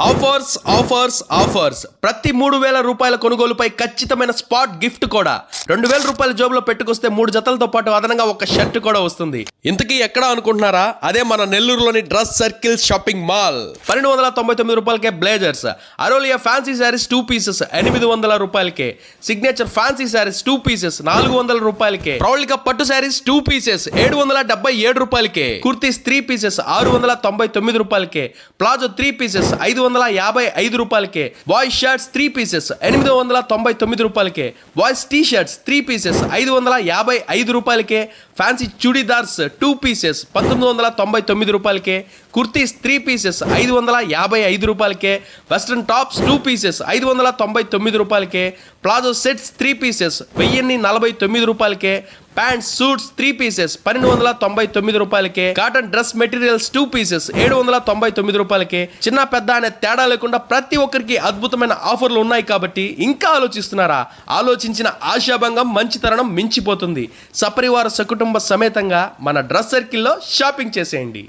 Offers offers offers ప్రతి మూడు వేల రూపాయల కొనుగోలుపై ఖచ్చితమైన స్పాట్ గిఫ్ట్ కూడా. రెండు వేల రూపాయల జోబులో పెట్టుకొస్తే మూడు జతలతో పాటు అదనంగా ఒక షర్ట్ కూడా వస్తుంది. ఇంతకీ ఎక్కడ అనుకుంటున్నారా? అదే మన నెల్లూరులోని డ్రెస్ సర్కిల్ షాపింగ్ మాల్. పన్నెండు వందల తొంభై తొమ్మిది రూపాయలకే blazers. Aurelia fancy saris two pieces. ఎనిమిది వందల రూపాయలకే. Signature fancy saris two pieces. నాలుగు వందల రూపాయలకే. ప్రౌళిక పట్టు శారీస్ టూ పీసెస్. ఏడు వందల డెబ్బై ఏడు రూపాయలకే. Kurtis three pieces. ఆరు వందల తొంభై తొమ్మిది రూపాయలకే. Palazzo three pieces. ఐదు వందల యాభై ఐదు రూపాయలకే. బాయ్స్ షర్ట్స్ త్రీ పీసెస్ ఎనిమిది వందల తొంభై తొమ్మిది రూపాయలకే. Boys T shirts three pieces ఐదు వందల యాభై ఐదు రూపాయలకే. ఫ్యాన్సీ చుడీదార్స్ టూ పీసెస్ పంతొమ్మిది వందల తొంభై తొమ్మిది రూపాయలకే. కుర్తీస్ త్రీ పీసెస్ ఐదు వందల యాభై ఐదు రూపాయలకే. వెస్ట్రన్ టాప్స్ టూ పీసెస్ ఐదు వందల తొంభై తొమ్మిది రూపాయలకే. ప్లాజో సెట్స్ త్రీ పీసెస్ వెయ్యిన్ని నలభై తొమ్మిది రూపాయలకే. ప్యాంట్స్ సూట్స్ త్రీ పీసెస్ పన్నెండు వందల తొంభై తొమ్మిది రూపాయలకే. Cotton dress materials two pieces ఏడు వందల తొంభై తొమ్మిది రూపాయలకే. చిన్న పెద్ద అనే తేడా లేకుండా ప్రతి ఒక్కరికి అద్భుతమైన ఆఫర్లు ఉన్నాయి కాబట్టి ఇంకా ఆలోచిస్తున్నారా? ఆలోచించిన ఆశాభంగం మంచితనం మించిపోతుంది. సపరివార సకుటుంబ సమేతంగా మన డ్రెస్ సర్కిల్లో షాపింగ్ చేసేయండి.